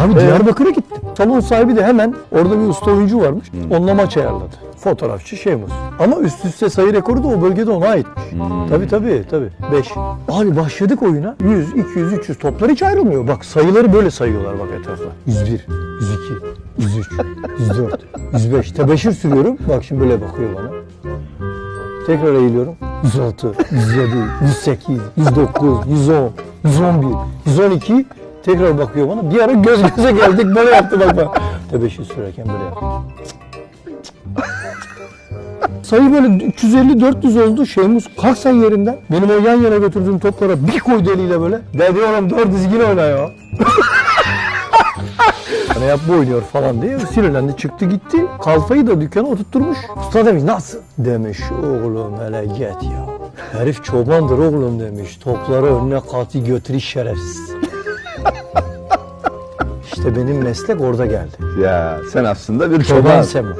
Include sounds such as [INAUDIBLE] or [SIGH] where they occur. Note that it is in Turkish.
Abi Diyarbakır'a gittim. Salon sahibi de hemen orada bir usta oyuncu varmış. Onunla maç ayarladı. Fotoğrafçı Şeymus. Ama üst üste sayı rekoru da o bölgede ona aitmiş. Tabii tabii tabii. 5. Abi başladık oyuna. 100, 200, 300 toplar hiç ayrılmıyor. Bak sayıları böyle sayıyorlar bak etrafa. 101, 102, 103, 104, 105. Tebeşir sürüyorum. Bak şimdi böyle bakıyor bana. Tekrar eğiliyorum. 106, 107, 108, 109, 110, 111, 112. Tekrar bakıyor bana. Bir ara göz göze geldik. Böyle yaptı bak bak. Tebeşir sürerken böyle yaptı. Sayı böyle 350-400 oldu. Şeymus kalk sen yerinden. Benim o yan yana götürdüğüm toplara bir koydu eliyle böyle. Dedi oğlum doğru dizgin oyna ya. [LAUGHS] Ne yap bu oynuyor falan diye sinirlendi çıktı gitti. Kalfayı da dükkana oturtturmuş. Usta demiş nasıl? Demiş oğlum hele git ya. Herif çobandır oğlum demiş. Topları önüne katı götür şerefsiz. İşte benim meslek orada geldi. Ya sen aslında bir Çoban çoban. Semo.